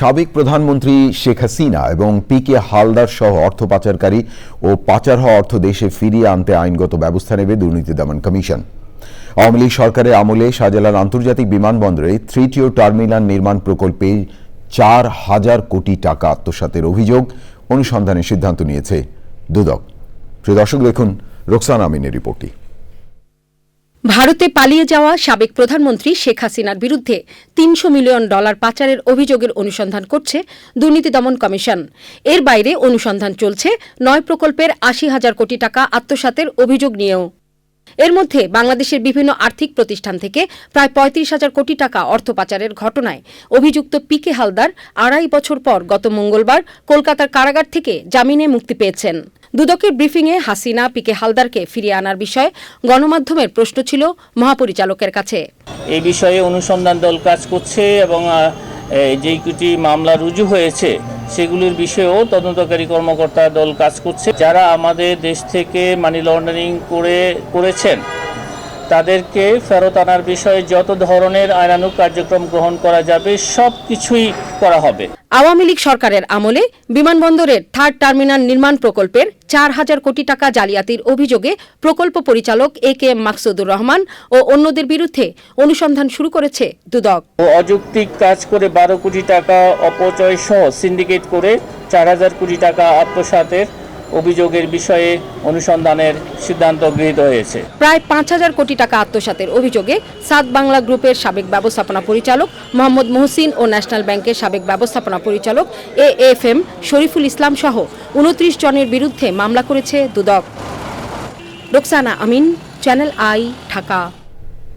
সাবেক প্রধানমন্ত্রী শেখ হাসিনা এবং পি কে হালদার সহ অর্থ পাচারকারী ও পাচার হওয়া অর্থ দেশে ফিরিয়ে আনতে আইনগত ব্যবস্থা নেবে দুর্নীতি দমন কমিশন। আওয়ামী লীগ সরকারের আমলে শাহজালাল আন্তর্জাতিক বিমানবন্দরে তৃতীয় টার্মিনাল নির্মাণ প্রকল্পে চার হাজার কোটি টাকা আত্মসাতের অভিযোগ অনুসন্ধানের সিদ্ধান্ত নিয়েছে দুদক। প্রিয় দর্শক, দেখুন রোকসান আমিনের রিপোর্টটি। ভারতে পালিয়ে যাওয়া সাবেক প্রধানমন্ত্রী শেখ হাসিনার বিরুদ্ধে তিনশো মিলিয়ন ডলার পাচারের অভিযোগের অনুসন্ধান করছে দুর্নীতি দমন কমিশন। এর বাইরে অনুসন্ধান চলছে নয় প্রকল্পের আশি হাজার কোটি টাকা আত্মসাতের অভিযোগ নিয়েও। এর মধ্যে বাংলাদেশের বিভিন্ন আর্থিক প্রতিষ্ঠান থেকে প্রায় পঁয়ত্রিশ হাজার কোটি টাকা অর্থ পাচারের ঘটনায় অভিযুক্ত পিকে হালদার আড়াই বছর পর গত মঙ্গলবার কলকাতার কারাগার থেকে জামিনে মুক্তি পেয়েছেন। দুদকের ব্রিফিংয়ে হাসিনা পিকে হালদারকে ফিরিয়ে আনার বিষয়ে গণমাধ্যমের প্রশ্ন ছিল মহাপরিচালকের কাছে। এই বিষয়ে অনুসন্ধান দল কাজ করছে এবং যেই দুটি মামলা রুজু হয়েছে সেগুলির বিষয়েও তদন্তকারী কর্মকর্তা দল কাজ করছে। যারা আমাদের দেশ থেকে মানি লন্ডারিং করে, করেছেন তাদেরকে ফেরত আনার বিষয়ে যত ধরনের আইনানুগ কার্যক্রম গ্রহণ করা যাবে সব কিছুই করা হবে। আওয়ামী লীগ সরকারের আমলে বিমানবন্দরের থার্ড টার্মিনাল নির্মাণ প্রকল্পের চার হাজার কোটি টাকা জালিয়াতির অভিযোগে প্রকল্প পরিচালক A K M Maksudur Rahman ও অন্যদের বিরুদ্ধে অনুসন্ধান শুরু করেছে দুদক। ও অযৌক্তিক কাজ করে বারো কোটি টাকা অপচয় সহ সিন্ডিকেট করে চার হাজার কোটি টাকা আত্মসাতের অভিযোগের বিষয়ে অনুসন্ধানের সিদ্ধান্ত গৃহীত হয়েছে। প্রায় পাঁচ হাজার কোটি টাকা আত্মসাতের অভিযোগে সাত বাংলা গ্রুপের সাবেক ব্যবস্থাপনা পরিচালক মোহাম্মদ মহসিন ও ন্যাশনাল ব্যাংকের সাবেক ব্যবস্থাপনা পরিচালক A F M Shariful Islam সহ উনত্রিশ জনের বিরুদ্ধে মামলা করেছে দুদক। Roksana Amin, Channel I, Dhaka.